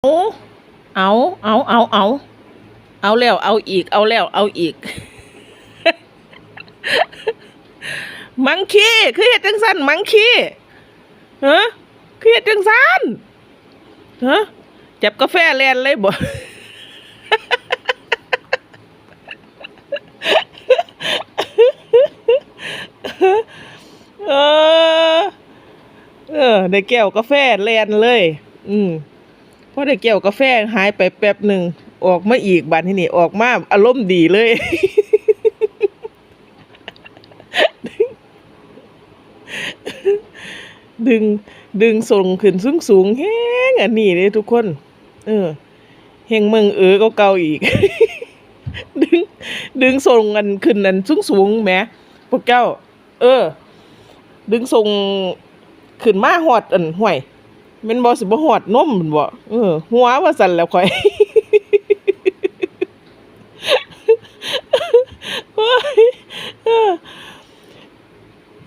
เอา เอา เอา เอา เอาแล้ว เอาอีก เอาแล้ว เอาอีก มังคีคือเฮ็ดจังซั่นมังคีฮะคือเฮ็ดจังซั่นฮะจับกาแฟแลนเลยบ่เออ เออ ได้แก้วกาแฟแลนเลย อืม อได้แก้วกาแฟหายไปแป๊บหนึ่งออกมาอีกบัดที่นี่ออกมาอารมณ์ดีเลย ดึงดึงส่งขึ้นสูงสูงๆแฮงอันนี้เลยทุกคน เออเฮงเมืองเออก็เก่าอีก ดึง ดึงส่งกันขึ้นอันสูงสูงแหมพวกเจ้า เออ ดึงส่งขึ้นมาหอดอันห่วย ม่นบ่สิบ่หอดนมม่นบ่เออ หัวว่าสั่นแล้วข่อย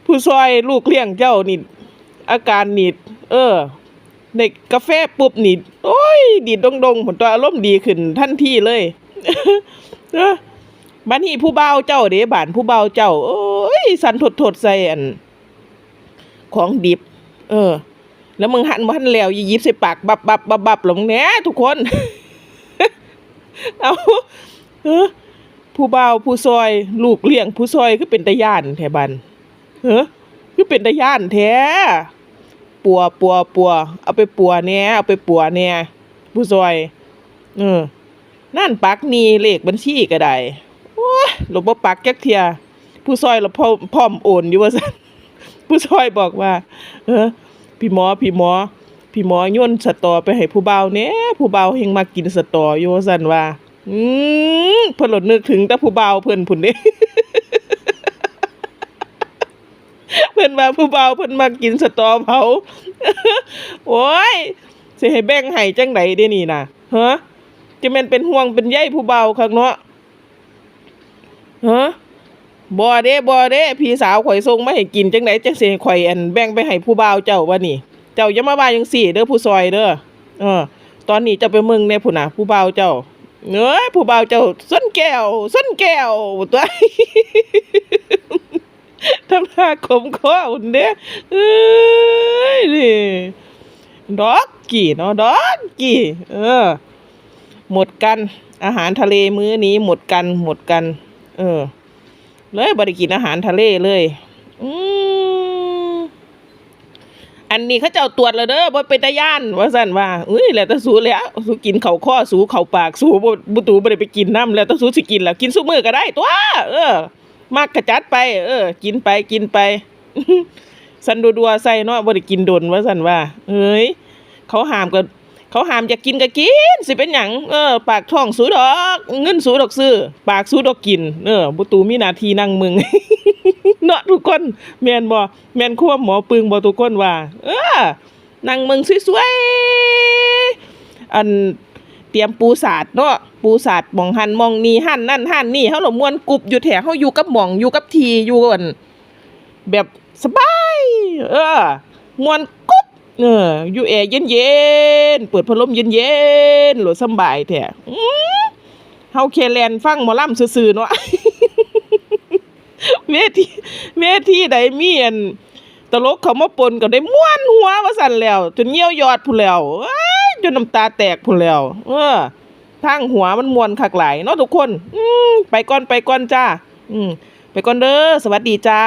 ผู้ซอยลูกเลี้ยงเจ้านี่อาการนิด เออในกาแฟปุ๊บนี่โอ้ย ดีดดงๆผลตัวอารมณ์ดีขึ้นทันทีเลยบ้านนี้ผู้เบาเจ้าเด้บ้านผู้เบาเจ้า โอ้ย สันทดๆใส่อัน ของดิบ เออ แล้วมึงหันมาหันแล้วย่าหยิบใส่ปากบับบับบับบับหลงแหน่ทุกคน เอาเออผู้บ่าวผู้ซอย ลูกเลี้ยงผู้ซอยคือเป็นตาย่านแถบันเออคือเป็นตาย่านแท้ปัวปัวปัวเอาไปปัวแหน่เอาไปปัวแหน่ยผู้ซอย เออ นั่นปักนีเลขบัญชีก็ได้โอ้หลบบ่ปักจักเทีย ผู้ซอยเราพร้อมโอนอยู่ว่าซั่นผู้ช่วยบอกว่า เออ พี่หมอพี่หมอพี่หมอย่นสตอไปให้ผู้เบาเนี่ยผู้เบาเฮงมากินสตออยู่ว่าซั่นว่า อืมเพิ่นหลดนึกถึงแต่ผู้เบาเพิ่นพุ่นเด้เพิ่นว่าผู้เบาเพิ่นมากินสตอเผาโอ้ยสิให้แบ่งให้จังไดเด้นี่น่ะฮะจะแม่นเป็นห่วงเป็นใยผู้เบาวคักเนาะฮะ บ่เด้บ่เด้พี่สาวข่อยส่งมาให้กินจังไดจังสิให้ข่อยอันแบ่งไปให้ผู้บ่าวเจ้าว่านี่ เจ้าอย่ามาว่าจังซี่เด้อผู้ซอยเด้อเออ ตอนนี้เจ้าไปเมืองแน่พุ่นน่ะผู้บ่าวเจ้าเอ้ยผู้บ่าวเจ้าส้นแก้วส้นแก้วตัวทำท่าขมคออุ่นเด้เอ้ยนี่ดอกกี่เนาะดอกกี่ เออ หมดกัน อาหารทะเลมื้อนี้หมดกันหมดกัน เออ เลยบริกินอาหารทะเลเลย อืมอันนี้เขาเจ้าตรวจแล้วเด้อบ่เป็นตาย่านว่าซั่นว่าอุ้ยแล้วแต่สูแล้วสูกินเข่าข้อสูเข่าปากสูบ่บ่ตูบ่ได้ไปกินน้ำแล้วแต่สูสิกินแล้วกินซุมื้อก็ได้ตัวเออมากกระจัดไป เออ กินไปกินไปสันดัวๆใส่เนาะบ่ได้กินดนว่าซั่นว่าเอ้ยเขาห้ามก็ เขาห้ามจะกินก็กินสิเป็นหยังเออปากท้องสูดอก เงินสูดอกซื้อปากสูดอกกิน เออบุตูมีนาทีนั่งมึงเนาะทุกคนแมนบ่แมนควบหมอปึงบ่ทุกคนว่า เออนั่งมึงสวยๆอันเตรียมปูสาดเนาะปูสาดหมองหันมองนี่หันนั่นหันนี่เฮาหลมวนกรุบอยู่แถเฮาอยู่กับหมองอยู่กับทีอยู่อันแบบสบาย เออมวนกุ เอออยู่แอร์เย็นๆเปิดพัดลมเย็นๆหลดสบายแท้เฮาแค่แลนฟังหมอลำซื่อๆเนาะเวทีเวทีใดมีอันตลกเขามาปนก็ได้ม่วนหัวว่าสั่นแล้ว จนเหี่ยวยอดพุ่นแล้วจนน้ำตาแตกพุ่นแล้ว เออทางหัวมันมวนคักหลายเนาะทุกคน อืไปก่อนไปก่อนจ้า อืมไปก่อนเด้อสวัสดีจ้า